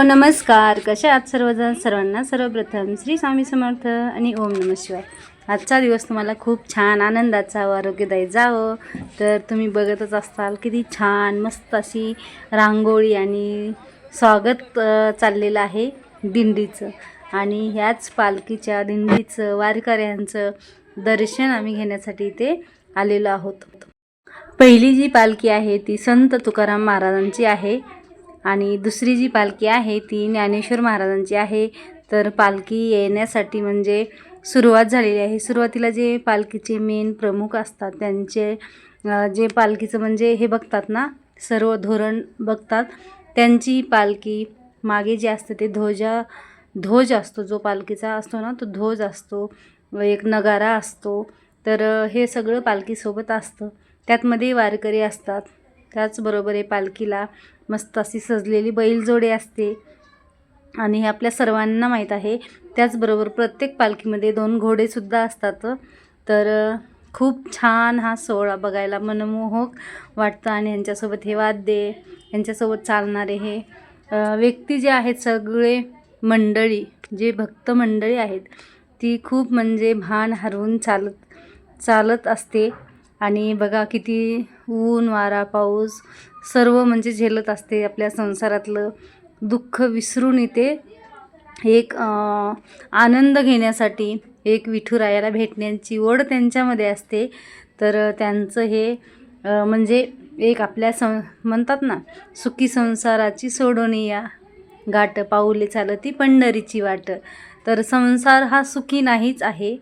Hello नमस्कार. कशा आहात सर्वजण? सर्वांना सर्वप्रथम श्री स्वामी समर्थ आणि ओम नम शिवाय. आजचा दिवस तुम्हाला खूप छान आनंदाचा व आरोग्यदायी जावं. तर तुम्ही बघतच असताल किती छान मस्त अशी रांगोळी आणि स्वागत चाललेलं आहे दिंडीचं. आणि ह्याच पालखीच्या दिंडीचं वारकऱ्यांचं दर्शन आम्ही घेण्यासाठी इथे आलेलो आहोत. पहिली जी पालखी आहे ती संत तुकाराम महाराजांची आहे. आणि दुसरी जी पालखी आहे ती ज्ञानेश्वर महाराजांची आहे. तर पालखी येण्यासाठी म्हणजे सुरुवात झालेली आहे. सुरुवातीला जे पालखीचे मेन प्रमुख असतात त्यांचे जे पालखीचं म्हणजे हे बघतात ना सर्व धोरण बघतात. त्यांची पालखी मागे जे असतं ते ध्वजा ध्वज असतो. जो पालखीचा असतो ना तो ध्वज असतो. व एक नगारा असतो. तर हे सगळं पालखीसोबत असतं. त्यातमध्ये वारकरी असतात. त्याचबरोबर हे पालखीला मस्त अशी सजलेली बैलजोडी असते. आणि हे आपल्या सर्वांना माहीत आहे. त्याचबरोबर प्रत्येक पालखीमध्ये दोन घोडेसुद्धा असतात. तर खूप छान हा सोहळा बघायला मनमोहक वाटतं आणि यांच्यासोबत हे वाद्य यांच्यासोबत चालणारे हे व्यक्ती जे आहेत सगळे मंडळी जे भक्त मंडळी आहेत ती खूप म्हणजे भान हरवून चालत चालत असते. आणि बघा किती ऊन वारा पाऊस सर्व म्हणजे झेलत असते आपल्या संसारातलं. दुःख विसरून इथे एक आनंद घेण्यासाठी एक विठुरायाला भेटण्याची ओढ त्यांच्यामध्ये असते. तर त्यांचं हे म्हणजे एक आपल्या सं म्हणतात ना सुखी संसाराची सोडवणी या गाठ पाऊले चालती पंढरीची वाट. तर संसार हा सुखी नाहीच आहे.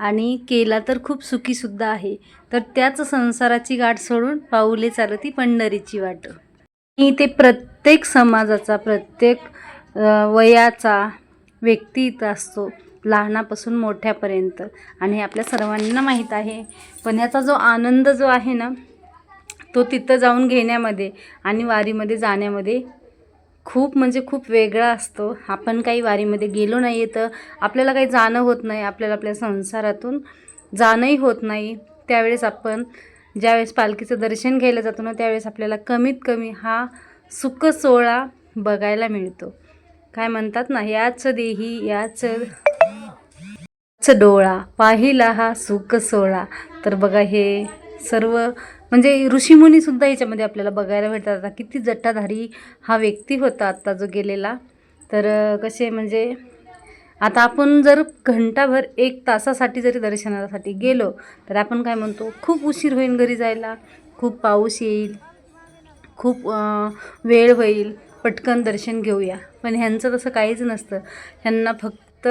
आणि केला तर खूप सुखीसुद्धा आहे. तर त्याच संसाराची गाठ सोडून पाऊले चालती पंढरीची वाट. आणि ते प्रत्येक समाजाचा प्रत्येक वयाचा व्यक्ती इथं असतो लहानापासून मोठ्यापर्यंत. आणि हे आपल्या सर्वांना माहीत आहे. पण ह्याचा जो आनंद जो आहे ना तो तिथं जाऊन घेण्यामध्ये आणि वारीमध्ये जाण्यामध्ये खूप म्हणजे खूप वेगळा असतो. आपण काही वारीमध्ये गेलो नाही आहे तर आपल्याला काही जाणं होत नाही. आपल्याला आपल्या संसारातून जाणंही होत नाही. त्यावेळेस आपण ज्यावेळेस पालखीचं दर्शन घ्यायला जातो ना त्यावेळेस आपल्याला कमीत कमी हा सुख सोहळा बघायला मिळतो. काय म्हणतात ना याच देही याच डोळा पाहिला हा सुख सोहळा. तर बघा हे सर्व म्हणजे ऋषीमुनीसुद्धा याच्यामध्ये आपल्याला बघायला भेटतात आता किती जट्टाधारी हा व्यक्ती होता आत्ता जो गेलेला. तर कसे म्हणजे आता आपण जर घंटाभर एक तासासाठी जरी दर्शनासाठी गेलो तर आपण काय म्हणतो खूप उशीर होईल घरी जायला. खूप पाऊस येईल. खूप वेळ होईल. पटकन दर्शन घेऊया. पण ह्यांचं तसं काहीच नसतं. ह्यांना फक्त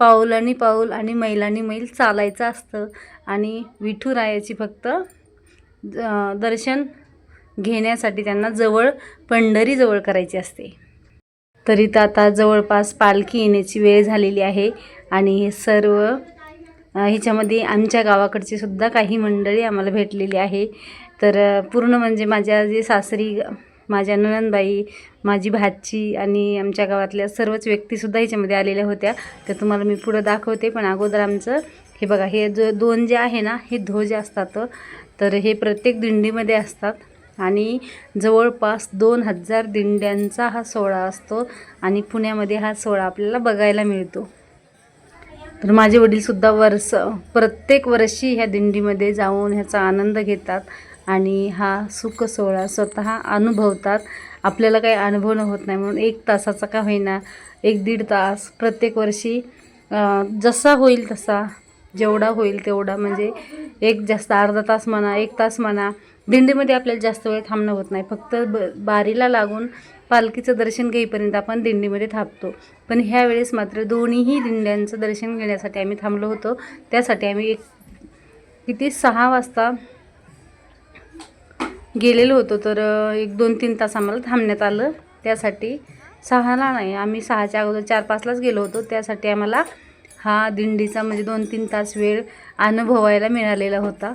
पाऊल आणि पाऊल आणि मैलानी मैल चालायचं असतं. आणि विठुरायाची फक्त दर्शन घेण्यासाठी त्यांना जवळ पंढरी जवळ करायची असते. तरी तर आता जवळपास पालखी येण्याची वेळ झालेली आहे आणि हे सर्व ह्याच्यामध्ये आमच्या गावाकडची सुद्धा काही मंडळी आम्हाला भेटलेली आहे. तर पूर्ण म्हणजे माझ्या जे सासरी माझ्या ननंदबाई माझी भाची आणि आमच्या गावातल्या सर्वच व्यक्तीसुद्धा ह्याच्यामध्ये आलेल्या होत्या. तर तुम्हाला मी पुढं दाखवते पण अगोदर आमचं हे बघा हे जो दोन जे आहे ना हे ध्वज असतात. तर हे प्रत्येक दिंडीमध्ये असतात. आणि जवळपास दोन हजार दिंड्यांचा हा सोहळा असतो आणि पुण्यामध्ये हा सोहळा आपल्याला बघायला मिळतो. तर माझे वडीलसुद्धा वर्ष प्रत्येक वर्षी ह्या दिंडीमध्ये जाऊन ह्याचा आनंद घेतात आणि हा सुख सोहळा स्वतः अनुभवतात. आपल्याला काही अनुभवणं होत नाही म्हणून एक तासाचा का होईना एक दीड तास प्रत्येक वर्षी जसा होईल तसा जेवढा होईल तेवढा म्हणजे एक जास्त अर्धा तास म्हणा एक तास म्हणा दिंडीमध्ये आपल्याला जास्त वेळ थांबणं होत नाही. फक्त ब बारीला लागून पालखीचं दर्शन घेईपर्यंत आपण दिंडीमध्ये थांबतो. पण ह्या वेळेस मात्र दोन्हीही दिंड्यांचं दर्शन घेण्यासाठी आम्ही थांबलो होतो. त्यासाठी आम्ही एक किती सहा वाजता गेलेलो होतो. तर एक दोन तीन तास आम्हाला थांबण्यात आलं. त्यासाठी सहाला नाही आम्ही सहाच्या अगोदर चार पाचलाच गेलो होतो. त्यासाठी आम्हाला हा दिंडीचा म्हणजे दोन तीन तास वेळ अनुभवायला मिळालेला होता.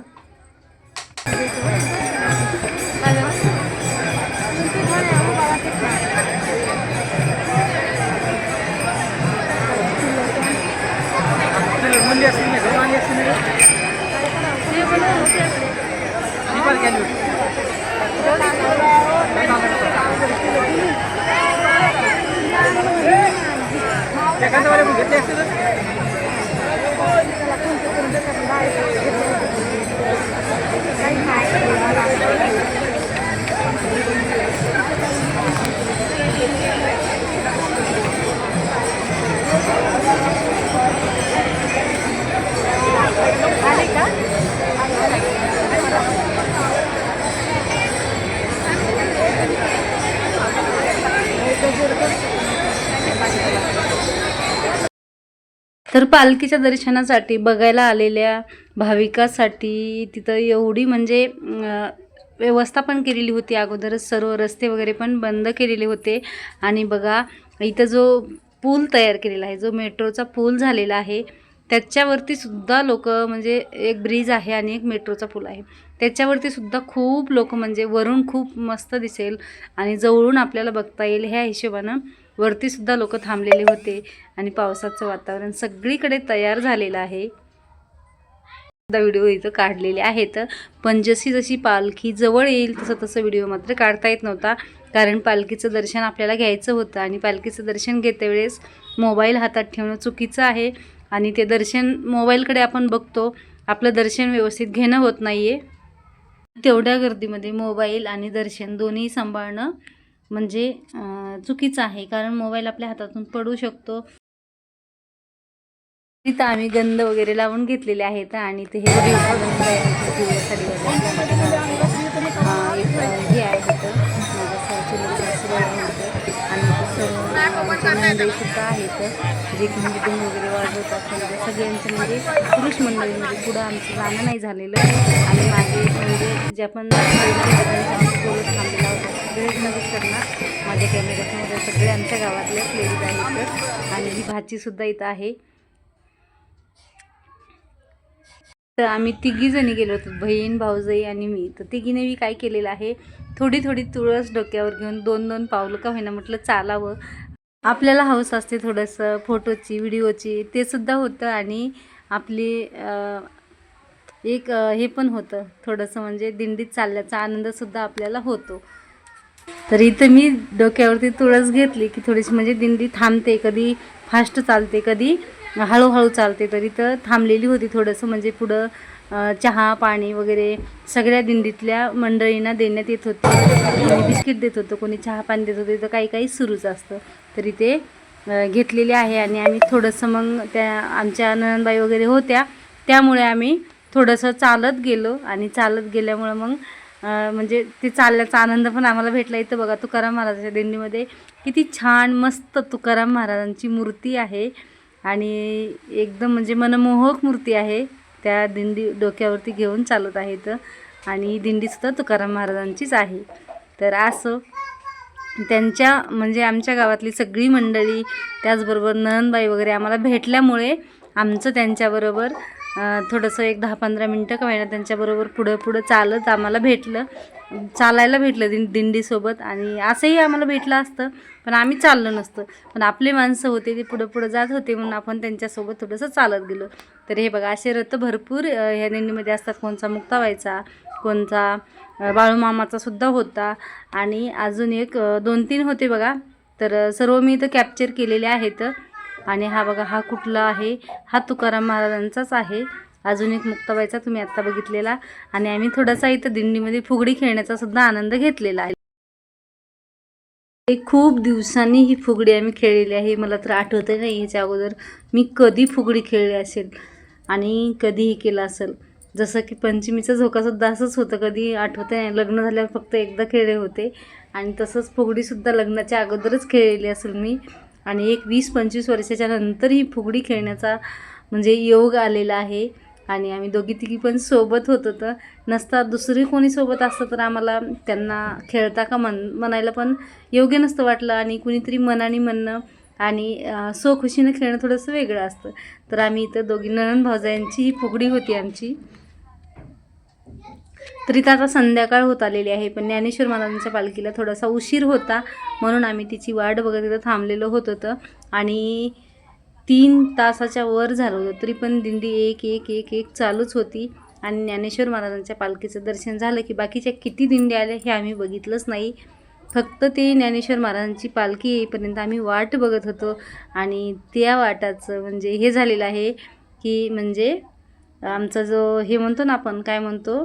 तर पालखीच्या दर्शनासाठी बघायला आलेल्या भाविकासाठी तिथं एवढी म्हणजे व्यवस्था पण केलेली होती. अगोदरच सर्व रस्ते वगैरे पण बंद केलेले होते. आणि बघा इथं जो पूल तयार केलेला आहे जो मेट्रोचा पूल झालेला आहे त्याच्यावरती सुद्धा लोक म्हणजे एक ब्रिज आहे आणि एक मेट्रोचा पूल आहे. त्याच्यावरती सुद्धा खूप लोक म्हणजे वरून खूप मस्त दिसेल आणि जवळून आपल्याला बघता येईल ह्या हिशोबानं. वरतीसुद्धा लोक थांबलेले होते आणि पावसाचं वातावरण सगळीकडे तयार झालेलं आहे. सुद्धा व्हिडिओ इथं काढलेले आहेत. पण जशी जशी पालखी जवळ येईल तसं तसं व्हिडिओ मात्र काढता येत नव्हता. कारण पालखीचं दर्शन आपल्याला घ्यायचं होतं आणि पालखीचं दर्शन घेते वेळेस मोबाईल हातात ठेवणं चुकीचं आहे आणि ते दर्शन मोबाईलकडे आपण बघतो आपलं दर्शन व्यवस्थित घेणं होत नाही आहे तेवढ्या गर्दीमध्ये मोबाईल आणि दर्शन दोन्ही सांभाळणं म्हणजे चुकीचं आहे. कारण मोबाईल आपल्या हातातून पडू शकतो. तिथं आम्ही गंध वगैरे लावून घेतलेले आहेत आणि ते हे हे आहे मंडळी सुद्धा आहेत जे की मृदुंग वगैरे वाजवतात म्हणजे सगळ्यांचं म्हणजे पुरुष मंडळीमध्ये पुढं आमचं जाणं नाही झालेलं. आणि मागे म्हणजे जे आपण बोलत थांबलेला होता सगळेच करणार माझ्या कॅमेऱ्यासमोर सगळे आमच्या गावातल्याच लेडीज आहेत आणि ही भाचीसुद्धा इथं आहे. तर आम्ही तिघी जणी गेलो होतो बहीण भाऊजाई आणि मी. तर तिघीने मी काय केलेलं आहे थोडी थोडी तुळस डोक्यावर घेऊन दोन दोन पावलं का होईना म्हटलं चालावं. आपल्याला हौस असते थोडंसं फोटोची व्हिडिओची. ते सुद्धा होतं आणि आपली एक हे पण होतं थोडंसं म्हणजे दिंडीत चालल्याचा आनंदसुद्धा आपल्याला होतो. तर इथं मी डोक्यावरती तुळस घेतली की थोडीशी म्हणजे दिंडी थांबते कधी फास्ट चालते कधी हळूहळू चालते तर इथं थांबलेली होती थोडंसं म्हणजे पुढं चहा पाणी वगैरे सगळ्या दिंडीतल्या मंडळींना देण्यात येत होते. कोणी बिस्किट देत होतं कोणी चहा पाणी देत होते तर काही काही सुरूच असतं. तर इथे घेतलेली घेतलेले आहे आणि आम्ही थोडंसं मग त्या आमच्या ननंदबाई वगैरे होत्या त्यामुळे आम्ही थोडंसं चालत गेलो आणि चालत गेल्यामुळं मग म्हणजे ते चालल्याचा आनंद पण आम्हाला भेटला. इथं बघा तुकाराम महाराजांच्या दिंडीमध्ये किती छान मस्त तुकाराम महाराजांची मूर्ती आहे आणि एकदम म्हणजे मनमोहक मूर्ती आहे. त्या दिंडी डोक्यावरती घेऊन चालत आहेत आणि ही दिंडीसुद्धा तुकाराम महाराजांचीच आहे. तर असं त्यांच्या म्हणजे आमच्या गावातली सगळी मंडळी त्याचबरोबर नंदबाई वगैरे आम्हाला भेटल्यामुळे आमचं त्यांच्याबरोबर थोडंसं एक दहा पंधरा मिनटं का होईना त्यांच्याबरोबर पुढं पुढं चालत आम्हाला भेटलं. चालायला भेटलं दिं दिंडीसोबत आणि असंही आम्हाला भेटलं असतं पण आम्ही चाललो नसतं. पण आपले माणसं होते ते पुढं पुढं जात होते म्हणून आपण त्यांच्यासोबत थोडंसं चालत गेलो. तर हे बघा असे रथ भरपूर ह्या दिंडीमध्ये असतात. कोणचा मुक्ताबाईचा कोणचा बाळूमामाचा सुद्धा होता. आणि अजून एक दोन तीन होते बघा. तर सर्व मी इथं कॅप्चर केलेले आहेत. आणि हा बघा हा कुठला आहे? हा तुकाराम महाराजांचाच आहे. अजून एक मुक्ताबाईचा तुम्ही आत्ता बघितलेला. आणि आम्ही थोडासा इथं दिंडीमध्ये फुगडी खेळण्याचा सुद्धा आनंद घेतलेला आहे. खूप दिवसांनी ही फुगडी आम्ही खेळलेली आहे. मला तर आठवतं नाही ह्याच्या अगोदर मी कधी फुगडी खेळली असेल आणि कधीही केलं असेल. जसं की पंचमीचा झोकासुद्धा असंच होतं. कधी आठवतं आहे लग्न झाल्यावर फक्त एकदा खेळले होते. आणि तसंच फुगडीसुद्धा लग्नाच्या अगोदरच खेळलेली असेल मी. आणि एक वीस पंचवीस वर्षाच्या नंतर ही फुगडी खेळण्याचा म्हणजे योग आलेला आहे. आणि आम्ही दोघी तिघी पण सोबत होतो तर नसता दुसरी कोणी सोबत असतं तर आम्हाला त्यांना खेळता का म्हण म्हणायला पण योग्य नसतं वाटलं. आणि कुणीतरी मनाने म्हणणं आणि सोखुशीनं खेळणं थोडंसं वेगळं असतं. तर आम्ही इथं दोघी नणन भावजायांची ही फुगडी होती आमची. तर इथं आता संध्याकाळ होत आलेली आहे पण ज्ञानेश्वर महाराजांच्या पालखीला थोडासा उशीर होता म्हणून आम्ही तिची वाट बघत इथं थांबलेलो होत होतं. आणि तीन तासाच्या वर झालं होतं तरी पण दिंडी एक एक एक एक चालूच होती. आणि ज्ञानेश्वर महाराजांच्या पालखीचं दर्शन झालं की बाकीच्या किती दिंडी आल्या हे आम्ही बघितलंच नाही. फक्त ते ज्ञानेश्वर महाराजांची पालखी येईपर्यंत आम्ही वाट बघत होतो. आणि त्या वाटाचं म्हणजे हे झालेलं आहे की म्हणजे आमचा जो हे म्हणतो ना आपण काय म्हणतो?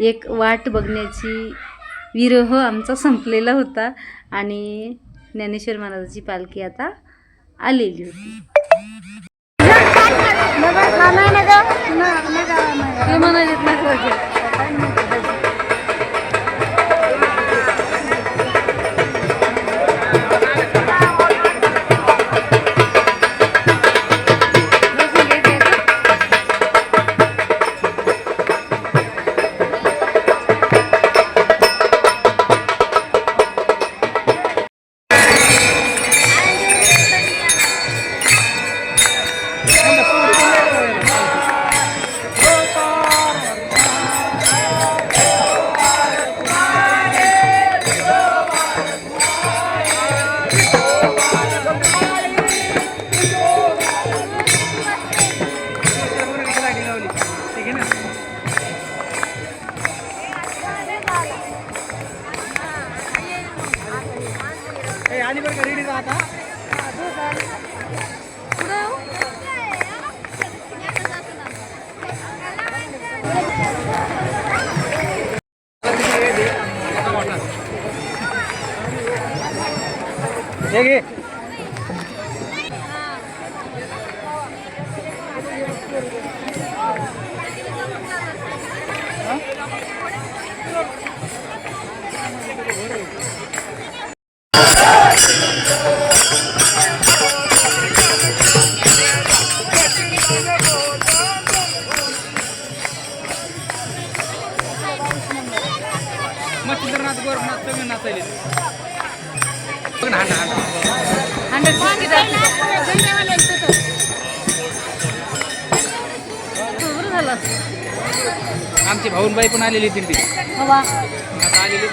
एक वाट बघण्याची विरह आमचा संपलेला होता आणि ज्ञानेश्वर महाराजाची पालखी आता आलेली होती. मच्छिंद्रनाथ गोरखनाथ सगळे नाचायले. ना, हांडा, हांडा. आमची भाऊनबाई पण आलेली होती ती बाबा आता आलेली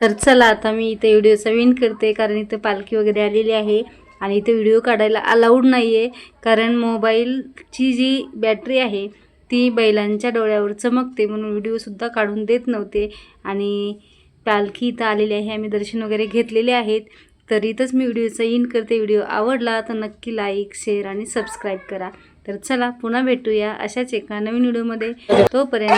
तर- चला आता मी इथे व्हिडिओचा विन करते कारण इथं पालखी वगैरे आलेली आहे आणि इथे व्हिडिओ काढायला अलाउड नाही आहे कारण मोबाईलची जी बॅटरी आहे ती बैलांच्या डोळ्यावर चमकते म्हणून व्हिडिओसुद्धा काढून देत नव्हते. आणि पालखी इथं आलेली आहे आम्ही दर्शन वगैरे घेतलेले आहेत. तर इथंच मी व्हिडिओचा इन करते. व्हिडिओ आवडला तर नक्की लाईक शेअर आणि सबस्क्राईब करा. तर चला पुन्हा भेटूया अशाच एका नवीन व्हिडिओमध्ये तोपर्यंत